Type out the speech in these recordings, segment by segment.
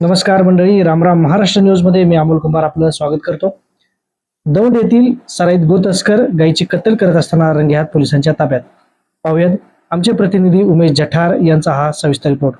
नमस्कार मंडळी रामराम महाराष्ट्र न्यूजमध्ये मी अमोल कुमार आपलं स्वागत करतो. दौंड येथील सराईत गोतस्कर गायीची कत्तल करत असताना रंगेहात पोलिसांच्या ताब्यात. पाहूयात आमचे प्रतिनिधी उमेश जठार यांचा हा सविस्तर रिपोर्ट.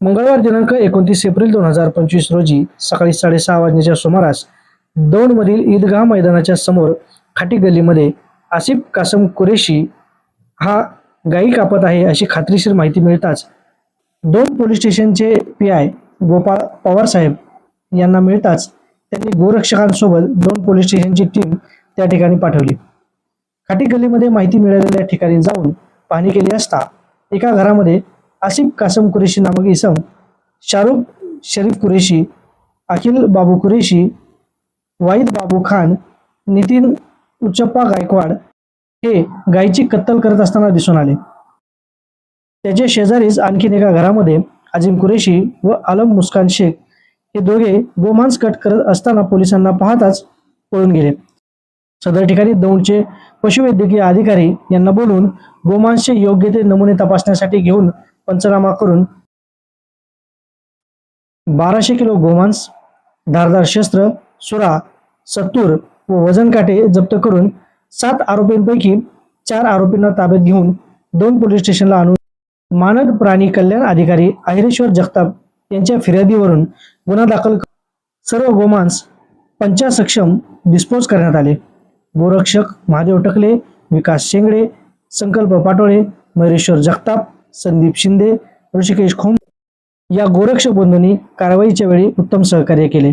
मंगळवार दिनांक एकोणतीस एप्रिल दोन हजार पंचवीस रोजी सकाळी साडेसहा वाजण्याच्या सुमारास दौंडमधील ईदगाह मैदानाच्या समोर खाटी गल्लीमध्ये आसिफ कासम कुरेशी हा गायी कापत आहे अशी खात्रीशीर माहिती मिळताच दोन पोलीस स्टेशनचे पी आय गोपाळ पवारसाहेब यांना मिळताच त्यांनी गोरक्षकांसोबत दोन पोलीस स्टेशनची टीम त्या ठिकाणी पाठवली. खाटी गल्लीमध्ये माहिती मिळालेल्या ठिकाणी जाऊन पाहणी केली असता एका घरामध्ये आसिफ कासम कुरेशी नामक इसम शाहरुख शरीफ कुरेशी अखिल बाबू कुरेशी वाईद बाबू खान नितीन उच्चप्पा गायकवाड हे गायीची कत्तल करत असताना दिसून आले. त्याच्या शेजारीच आणखीन एका घरामध्ये अजिम कुरेशी व आलम मुस्कान शेख हे दोघे गोमांस कट करत असताना पोलिसांना पाहताच पळून गेले. सदर ठिकाणी दौंडचे पशुवैद्यकीय अधिकारी यांना बोलून गोमांसचे योग्य ते नमुने तपासण्यासाठी घेऊन पंचनामा करून बाराशे किलो गोमांस धारदार शस्त्र सुरा सत्तूर व वजन काटे जप्त करून सात आरोपींपैकी चार आरोपींना ताब्यात घेऊन दोन पोलीस स्टेशनला आणून मानद प्राणी कल्याण अधिकारी अहिरेश्वर जगताप यांच्या फिर्यादीवरून गुन्हा दाखल सर्व गोमांस पंचा सक्षम डिस्पोज करण्यात आले. गोरक्षक महादेव टकले विकास शेंगडे संकल्प पाटोळे मयुरेश्वर जगताप संदीप शिंदे ऋषिकेश खोम या गोरक्षक बंधूंनी कारवाईच्या वेळी उत्तम सहकार्य केले.